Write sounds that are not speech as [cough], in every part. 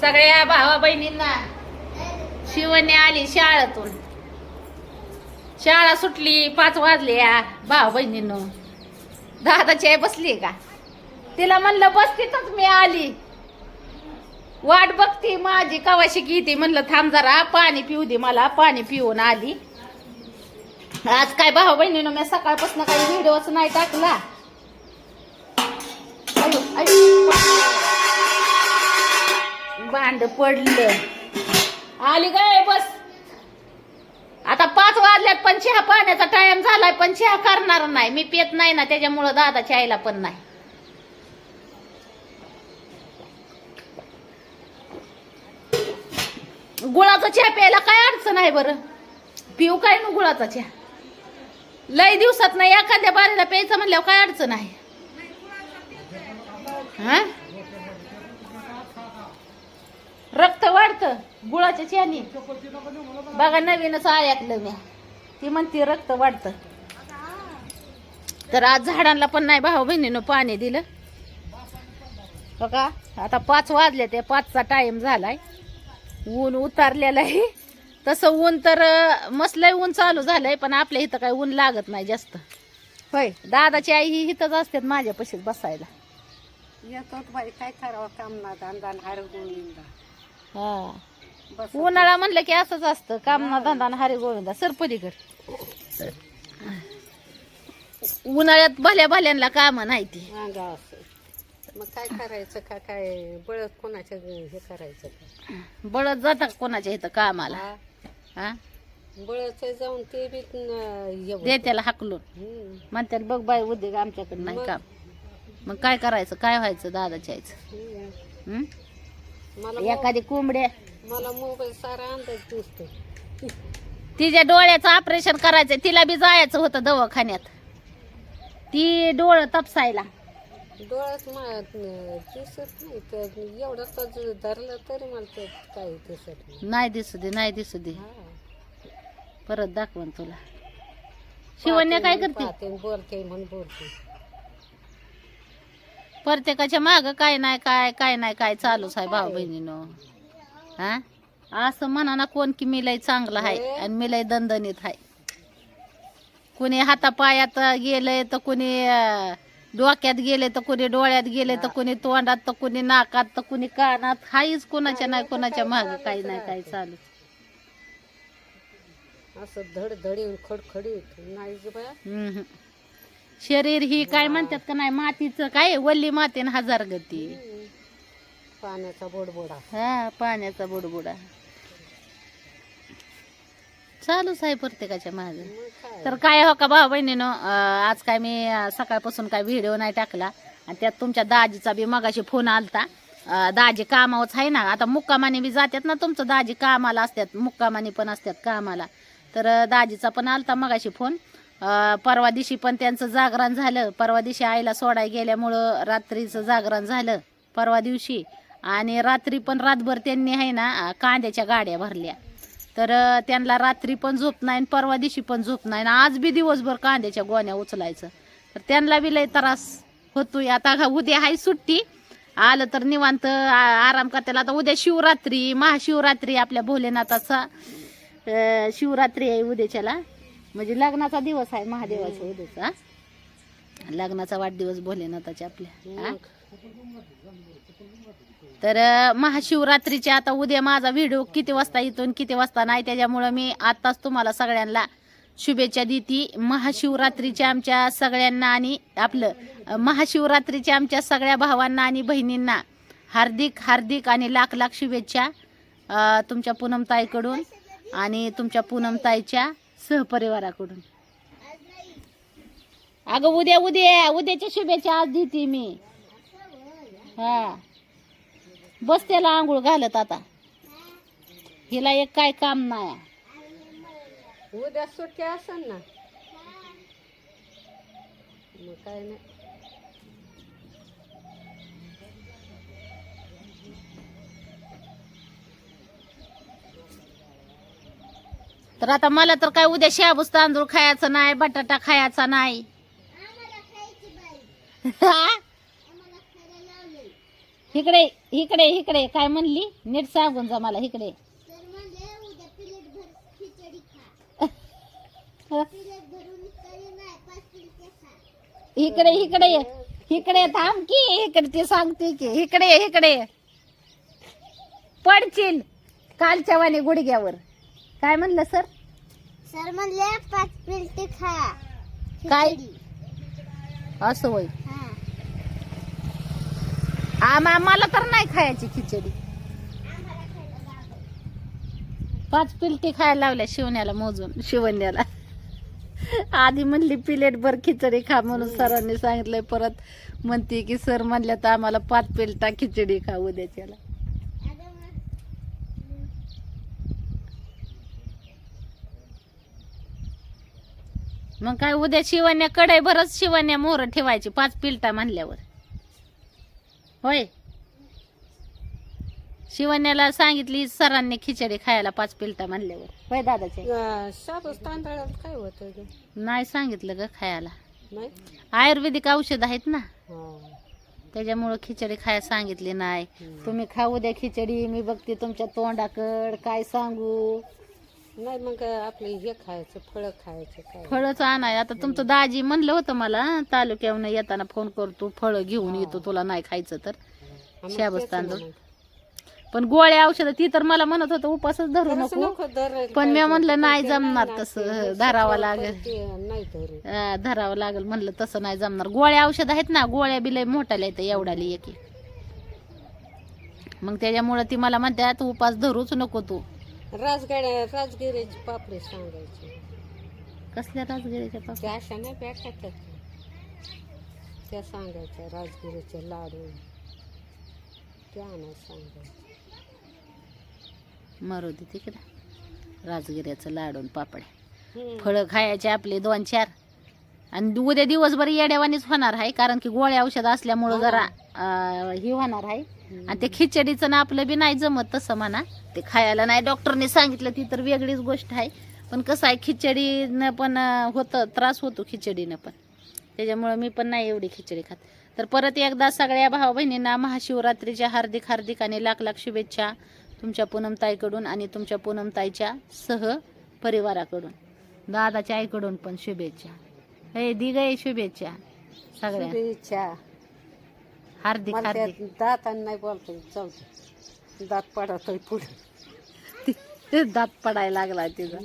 सगळ्या भावा बहिणींना शिवने आली शाळेतून. शाळा सुटली पाच वाजल्या भावा बहिणींनो. दादाची आई बसली का? तिला म्हणलं बस तिथंच मी आली. वाट बघती माझी कवाशी गीती म्हणलं थांब जरा पाणी पिऊ दे मला पाणी पिऊन आली. आज काय भाऊ बहिणीनं मी सकाळपासून काही व्हिडिओच नाही टाकला. भांड पडलं. आली काय बस. आता पाच वाजल्यात पण चहा पाण्याचा टाइम झालाय पण चहा करणार नाही. मी पेत नाही ना त्याच्यामुळं दादाच्या आईला पण नाही. गुळाचा चहा प्यायला काय अडचण आहे बरं? पिऊ काय ना गुळाचा चहा? लय दिवसात नाही एखाद्या बारीला प्यायचं म्हणल्यावर काय अडचण आहे? हा? रक्त वाढतं गुळाच्या चहानी बघा नवीनच ऐकलं मी. ती म्हणते रक्त वाढतं. तर आज झाडांना पण नाही भाऊ बहिणीनं पाणी दिलं. बघा आता पाच वाजले ते पाचचा टाइम झालाय. ऊन उतारलेलं आहे. तसं ऊन तर मसलंय ऊन चालू झालंय पण आपल्या इथं काही ऊन लागत नाही जास्त. होय. दादाची आई ही इथंच असतात माझ्या पशीच बसायला. येतो बाई काय करावं काम ना हा. उन्हाळा म्हणलं की असंच असतं. काम ना धंदा आणि हरी गोविंदा. सरपलीकड उन्हाळ्यात भल्या भल्यांना काम नाही ती. मग काय करायचं? का काय? बळत कोणाच्या हे करायचं का? बळत जातात कोणाच्या इथं कामाला. हा? बळत जाऊन ते बी न- होतं. दे त्याला हाकलून म्हणतात बघ बाई उद्योग आमच्याकडे नाही काम. मग काय करायचं? काय व्हायचं? दादाच्या मो- एखादी कोंबड्या मला मोबाईल सारा अंदाज दिसतो तिच्या डोळ्याचं ऑपरेशन करायचंय. तिला बी जायचं होतं दवाखान्यात. ती डोळं तपसायला. डोळ्यात दिसत नाही तर एवढं धरलं तरी मला ते काही दिसत नाही. नाही दिसू दे नाही दिसू दे. हा. परत दाखवून तुला. शिवण्या काय करते? पाहते बोलते म्हणून बोलते. प्रत्येकाच्या माग काय नाही काय काय नाही काय चालूच आहे भाऊ बहिणीनं. हा? असं म्हणा ना कोण की मी लय चांगलं आहे आणि मी लय दणदणीत आहे. कुणी हातापायात गेलंय तर कुणी डोक्यात गेले तर कुणी डोळ्यात गेले तर कुणी तोंडात तर कुणी नाकात तर कुणी कानात. हाईच कोणाच्या नाही कोणाच्या माग काही नाही काय चालू असं धडधडी खडखडीत. नाही. शरीर ही काय म्हणतात का नाही मातीचं काय वल्ली मातीन हजार गती. पाण्याचा बोडबोडा. हा पाण्याचा बुडबुडा. चालूच आहे प्रत्येकाच्या मागे. काय? तर काय हो का भाऊ बहिणीनं आज काय मी अं, सकाळपासून काय व्हिडिओ नाही टाकला आणि त्यात तुमच्या दाजीचा बी मगाशी फोन आलता. अं, दाजी कामावच आहे ना आता मुक्कामाने बी जातात ना तुमचं दाजी कामाला असतात मुक्कामाने पण असतात कामाला. तर अं, दाजीचा पण आलता मगाशी फोन. परवा दिवशी पण त्यांचं जागरण झालं. परवा दिवशी आईला सोडाय गेल्यामुळं रात्रीचं जागरण झालं परवा दिवशी. आणि रात्री पण रातभर त्यांनी आहे ना कांद्याच्या गाड्या भरल्या. तर त्यांना रात्री पण झोप नाही आणि परवा दिवशी पण झोप नाही. आणि आज बी दिवसभर कांद्याच्या गोण्या उचलायचं. तर त्यांना बी लय त्रास होतोय. आता उद्या हाय सुट्टी. आलं तर निवांत आ- आराम करताना आता उद्या शिवरात्री महाशिवरात्री आपल्या भोलेनाथाचा शिवरात्री आहे उद्याच्याला. म्हणजे लग्नाचा दिवस आहे महादेवाचा उद्याचा लग्नाचा वाढदिवस भोलेनाथाच्या आपल्या हा? तर महाशिवरात्रीच्या आता उद्या माझा व्हिडिओ किती वाजता येतो किती वाजता नाही त्याच्यामुळं मी आताच तुम्हाला सगळ्यांना शुभेच्छा देते. महाशिवरात्रीच्या आमच्या सगळ्यांना आणि आपलं महाशिवरात्रीच्या आमच्या सगळ्या भावांना आणि बहिणींना हार्दिक हार्दिक आणि लाख लाख शुभेच्छा तुमच्या पूनमताईकडून आणि तुमच्या पूनमताईच्या सहपरिवाराकडून. अगं उद्या उद्या उद्याच्या शुभेच्छा आज देते मी. हा. बस त्याला आंघोळ घालत आता. हिला एक काय काम नाही उद्या सुट्टी असेल ना. मग काय नाही. तर आता मला तर काय उद्या शाबूस तांदूळ खायचा नाही बटाटा खायचा नाही. हा? इकडे इकडे इकडे. काय म्हणली? नीट सांगून जा मला इकडे. इकडे इकडे. इकडे थांब की इकडे ते सांगते की. इकडे इकडे. पडशील कालच्या वाणी गुडघ्यावर. काय म्हणलं सर? सर म्हणले पाच मिनिटे खा. काय? असं होय. आम्हा मला तर नाही खायची खिचडी. पाच पिलटी खायला लावल्या शिवण्याला मोजून शिवण्याला. आधी म्हणली प्लेट भर खिचडी खा म्हणून सरांनी सांगितलंय परत म्हणते की सर म्हणल्या तर आम्हाला पाच पिलटा खिचडी खा उद्याच्याला मग काय उद्या शिवण्या कडाई भरच शिवण्या मोहर ठेवायची पाच पिलटा म्हणल्यावर. होय? शिवण्याला सांगितली सरांनी खिचडी खायला पाच पिलटा म्हणल्यावर. होय दादाचे अं, शाबूस तांदळात काय होतं ग? नाही सांगितलं ग खायला. नाही? आयुर्वेदिक औषध आहेत ना. हा. त्याच्यामुळं खिचडी खायला सांगितली नाही. तुम्ही खाऊ द्या खिचडी मी बघते तुमच्या तोंडाकड काय सांगू? नाही मग आपले हे खायचं फळं खायचं काय? फळच आणाय आता तुमचं दाजी म्हणलं होतं मला तालुक्याहून येताना फोन करतो फळं घेऊन येतो तुला नाही खायचं तर. हा, मग शाबूस तेच तांदूळ. पण गोळ्या औषधं ती तर मला म्हणत होतं उपासच धरू नको. नको धरायला पण मी पाहिजे. म्हणलं नाही जमणार तसं, धरावं लागेल. ते नाही धरू अं, धरावं लागेल म्हणलं तसं नाही जमणार. गोळ्या औषध आहेत ना गोळ्या बिलय मोठाल्या येतं एवढाली एक मग त्याच्यामुळं ती मला म्हणते तू उपास धरूच नको तू. राजगाड्या राजगिरीची पापडी सांगायची. कसल्या राजगिरीच्या पापा त्या अशा नाही का? त्या सांगायच्या राजगिरीचे लाडू. त्या आणायला सांगायच्या. मारू दे तिकडे. राजगिऱ्याचं लाडून पापड्या हम्म. फळं खायचे आपले दोन चार. आणि उद्या दिवसभर येड्यावानीच होणार आहे कारण की गोळ्या औषध असल्यामुळं जरा अं, हे होणार आहे. आणि ते खिचडीचं ना आपलं बी नाही जमत तसं म्हणा. ते खायला. नाही डॉक्टरने सांगितलं ती तर वेगळीच गोष्ट आहे. पण कसं आहे खिचडीनं पण होतं त्रास होतो खिचडीनं पण. त्याच्यामुळं मी पण नाही एवढी खिचडी खात. तर परत एकदा सगळ्या भाऊ बहिणींना महाशिवरात्रीच्या हार्दिक हार्दिक आणि लाख लाख शुभेच्छा तुमच्या पूनमताईकडून आणि तुमच्या पूनमताईच्या सह परिवाराकडून. दादाच्या आईकडून पण शुभेच्छा. हे दिगय शुभेच्छा सगळ्या शुभेच्छा. हार्दिक हार्दिक. दातांना बोलतो दे. दात पडतोय पुढे. दात पडायला लागला तिचा.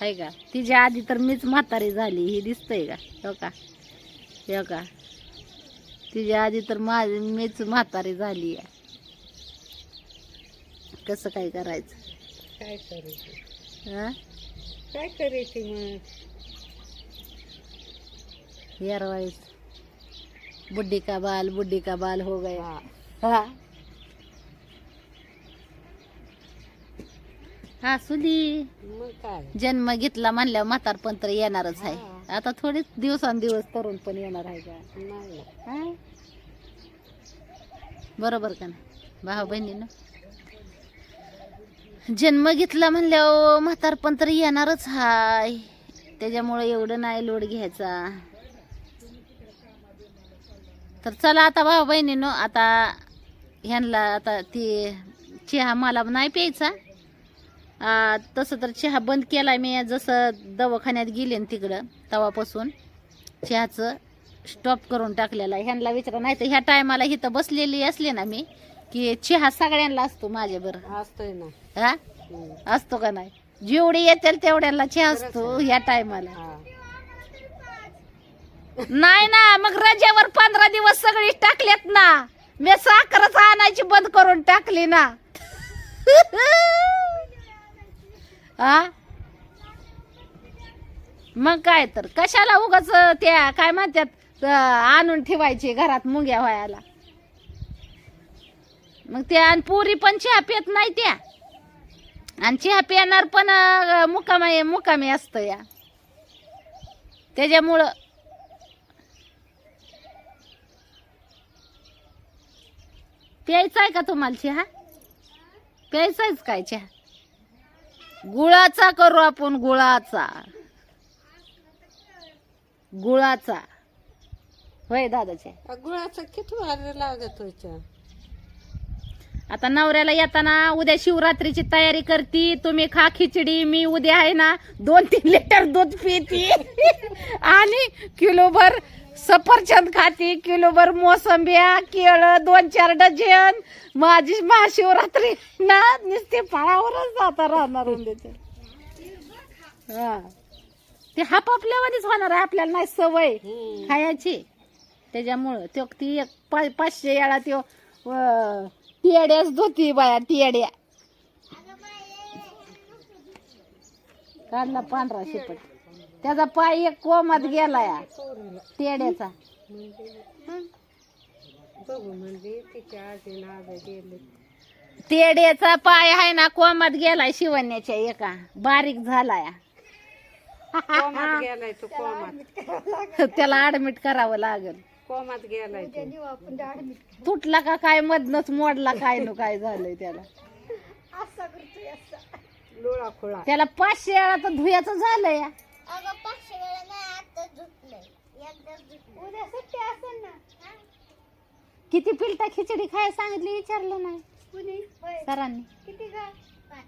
आहे का? तिच्या आधी तर मीच म्हातारी झाली ही दिसतंय का? हो का? हो का? तिच्या आधी तर माझी मीच म्हातारी झाली आहे. कसं काय करायचं? काय करायचं? हा? काय करायचं मग? यारवाळीच बुड्ढी का बाल बुड्ढी का बाल हो गया. हा. सुधी मग काय? जन्म घेतला म्हणल्यावर म्हातारपण तर येणारच आहे. आता थोडीच दिवसांदिवस तरुण पण येणार आहे का? नाही ना. हा? बरोबर का नाही? भाऊ बहिणीनं? जन्म घेतला म्हणल्यावर म्हातारपण तर येणारच हाय त्याच्यामुळे एवढं नाही लोड घ्यायचा. तर चला आता भाऊ बहिणीनं आता ह्यांना आता ती चहा मला नाही प्यायचा. तसं तर चहा बंद केला मी. जसं दवाखान्यात गेले ना तिकडं तेव्हापासून चहाचं स्टॉप करून टाकलेला. ह्यांना विचारा नाही तर ह्या टायमाला इथं बसलेली असली ना मी की चहा सगळ्यांना असतो माझ्या बरं. असतोय ना. हा. असतो का नाही? जेवढी येतील तेवढ्याला चहा असतो ह्या टायमाला. नाही ना मग रजेवर पंधरा दिवस सगळी टाकल्यात ना. मी साखरच आणायची बंद करून टाकली ना. [laughs] हा मग काय तर कशाला उगाच त्या काय म्हणतात आणून ठेवायचे घरात मुंग्या व्हायला? मग त्या आणि पुरी पण चहा पेत नाही त्या. आणि चहा पिणार पण अं, मुकामी मुकामी असतं या. त्याच्यामुळं प्यायचा आहे का तुम्हाला चहा? प्यायचाच काय चहा? गुळाचा करू आपण गुळाचा. गुळाचा. होय दादाचे गुळाचं किती वाजले लागत आता नवऱ्याला येताना उद्या शिवरात्रीची तयारी करती तुम्ही खा खिचडी मी उद्या आहे ना दोन तीन लिटर दूध पिती. [laughs] आणि किलोभर सफरचंद खाती किलोभर मोसंब्या केळ दोन चार डझन. माझी महाशिवरात्री ना नुसते फळावरच जाता राहणार म्हणजे हा. ते हापापल्यावानीच होणार आहे आपल्याला नाही सवय खायची. त्याच्यामुळं तो ती एक पा- पाचशे वेळा त्यो अं, टियाड्याच धोती बाया टियाड्या. काढला पांढरा शेपट. त्याचा पाय एक कोमात गेला या पोरीला टियाड्याचा बघू तिच्या आजी नाव गेले टियाड्याचा पाय आहे ना कोमात गेलाय शिवण्याच्या एका. बारीक झालाय. कोमात गेलाय तो कोमात. त्याला ऍडमिट करावं लागल. कोमात गेलाय तो. तुटला का काय मधनच मोडला काय नो काय झालंय त्याला. लोळा खोळा. त्याला पाचशे वेळा तर धुयाचं झालंय. अगं पाचशे वेळा नाही आता धुतलंय एकदाच धुतलं उद्या सुट्टी असेल ना? किती पिलटा खिचडी खाय सांगितली विचारलं नाही. कुणी? सरांनी. किती ग? पाच.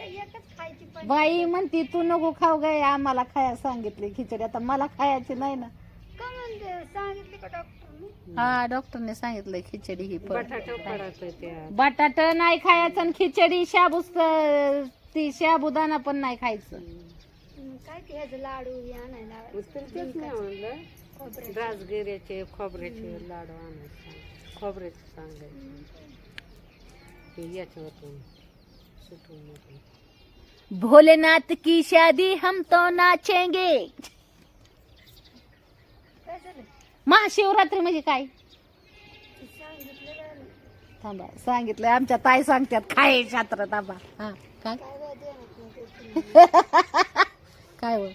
एकच खायची पण बाई म्हणती तू नको खाऊ गे आम्हाला खाया सांगितली खिचडी. आता मला खायची नाही ना. का म्हणते? सांगितले का डॉक्टरने? हा डॉक्टरने सांगितलंय खिचडी ही बटाटा बटाट नाही खायचं आणि खिचडी शाबूस ती शाबुदाना पण नाही खायचं. काय ते ह्याचं लाडू हे आणायला तेच नाही म्हणलं राजगिऱ्याचे खोबऱ्याचे लाडू आणायचे. खोबऱ्याचे सांगायचे. ते याच्यावरून सुटून भोलेनाथ की शादी हम तो नाचेंगे. काय झालं? महाशिवरात्री म्हणजे काय? सांगितलं थांबा सांगितलंय. आमच्या ताई सांगतात खाय शास्त्र थांबा. हा काय? काय [laughs] काय हो?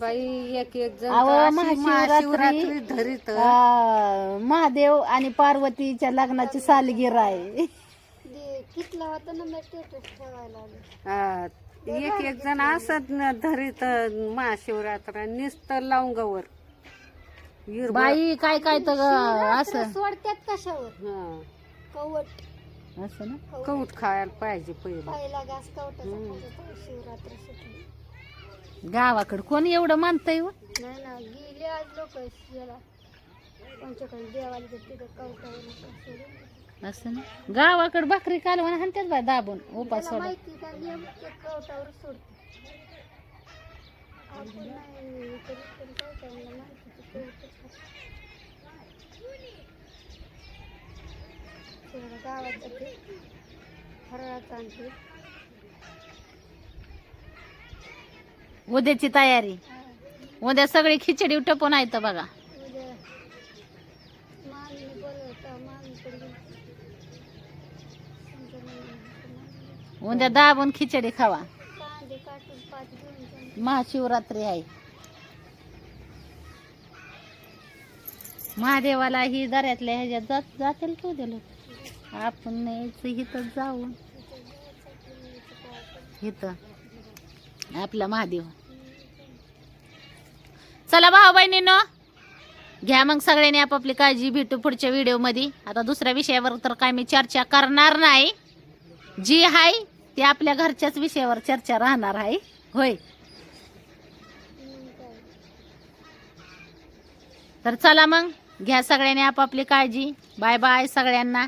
बाई एक एक जण अहो, तर अशी महाशिवरात्री- महाशिवरात्री धरीत. आ, महादेव आणि पार्वतीच्या लग्नाची सालगिर आहे. कितला होता ना मी स्टेटस ठेवायला आले. हा, एक एक जण असत न धरीत महाशिवरात्र नुसतं लवंगावर. हिरवळ. बाई काय काय तर असं. सोडत्यात कशावर? हा, कवट. असं ना? कौट खायला पाहिजे पहिलं. पहिला घास कवटाचा. खायचा शिवरात्र सुटली. गावाकडे कोण एवढं मानतंय हो? नाही ना गेले आज लोक याला पंचकडे देवाला तर तिथं कवटावर असं ना? गावाकडे भाकरी कालवण हाणतात बाय दाबून उपास सोडा माहिती का? नियम ते कवटावर सोडते. आपण नाही करीत तरी काय करणार माहिती ते कवटच खाते. सगळं गावात जाते. फराळाचं आणते. उद्याची तयारी. उद्या सगळी खिचडी टपून आहे तर बघा. उद्या दाबून खिचडी खावा. महाशिवरात्री आहे. महादेवाला ही दऱ्यातल्या ह्याच्यात जात जातील का उद्या लोक? आपण इथं जाऊ इथं. आपला महादेव. चला भाऊ बहिणीनो घ्या मग सगळ्यांनी आपापली काळजी भेटू पुढच्या व्हिडिओमध्ये. आता दुसऱ्या विषयावर तर काय मी चर्चा करणार नाही. जी आहे ती आपल्या घरच्याच विषयावर चर्चा राहणार आहे. होय. तर चला मग घ्या सगळ्यांनी आपापली काळजी. बाय बाय सगळ्यांना.